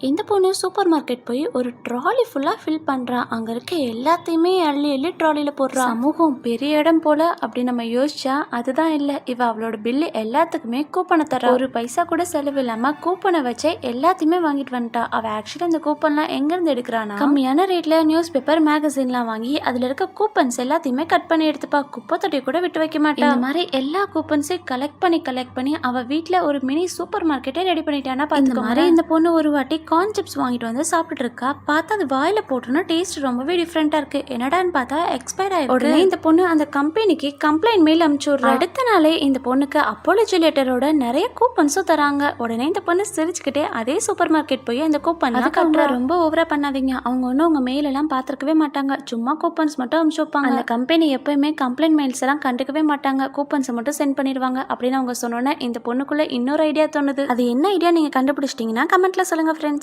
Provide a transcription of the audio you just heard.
இந்த பொண்ணு super market போய் ஒரு ட்ராலி ஃபுல்லாக ஃபில் பண்ணுறா அங்கே இருக்க எல்லாத்தையுமே அள்ளி அள்ளி ட்ராலியில் போடுறா. சமூகம் பெரிய இடம் போல அப்படி நம்ம யோசிச்சா அதுதான் இல்லை. இவ அவளோட பில்லு எல்லாத்துக்குமே கூப்பனை தரா ஒரு பைசா கூட செலவு இல்லாமல் கூப்பனை வச்சே எல்லாத்தையுமே வாங்கிட்டு வந்துட்டா. அவள் ஆக்சுவலி இந்த கூப்பன்லாம் எங்கேருந்து எடுக்கிறானா? கம்மியான ரேட்டில் நியூஸ் பேப்பர் மேகசின்லாம் வாங்கி அதில் இருக்க கூப்பன்ஸ் எல்லாத்தையுமே கட் பண்ணி எடுத்துப்பா. குப்பை தொட்டி கூட விட்டு வைக்க மாட்டா. இந்த மாதிரி எல்லா கூப்பன்ஸையும் கலெக்ட் பண்ணி கலெக்ட் பண்ணி அவள் வீட்டில் ஒரு மினி சூப்பர் மார்க்கெட்டே ரெடி பண்ணிட்டானா இந்த மாதிரி இந்த பொண்ணு ஒரு வாட்டி கார்ன் சிப்ஸ் வாங்கிட்டு வந்து சாப்பிட்டுட்டு இருக்கா பார்த்தா அது வாயில போட்டோன்னா டேஸ்ட் ரொம்பவே டிஃப்ரெண்டா இருக்கு. என்னடான்னு பார்த்தா எக்ஸ்பயர் ஆயிருக்கு. உடனே இந்த பொண்ணு அந்த கம்பெனிக்கு கம்ப்ளைண்ட் மெயில் அனுப்பிச்சு. அடுத்த நாளே இந்த பொண்ணுக்கு அப்போலஜி லெட்டரோட நிறைய கூப்பன்ஸும் தராங்க. உடனே இந்த பொண்ணு சிரிச்சுக்கிட்டே அதே சூப்பர் மார்க்கெட் போய் அந்த கூப்பன் கட்டுற. ரொம்ப ஓவரா பண்ணாதீங்க. அவங்க ஒன்றும் உங்க மெயில் எல்லாம் பார்த்துருக்கவே மாட்டாங்க. சும்மா கூப்பன்ஸ் மட்டும் அனுப்பிச்சு வைப்பாங்க. அந்த கம்பெனி எப்பயுமே கம்ப்ளைண்ட் மெயில்ஸ் எல்லாம் கண்டுக்கவே மாட்டாங்க. கூப்பன்ஸை மட்டும் சென்ட் பண்ணிடுவாங்க. அப்படின்னு அவங்க சொன்னோன்னே இந்த பொண்ணுக்குள்ள இன்னொரு ஐடியா தோணுது. அது என்ன ஐடியா நீங்க கண்டுபிடிச்சிட்டீங்கன்னா கமெண்ட்ல சொல்லுங்க ஃப்ரெண்ட்ஸ்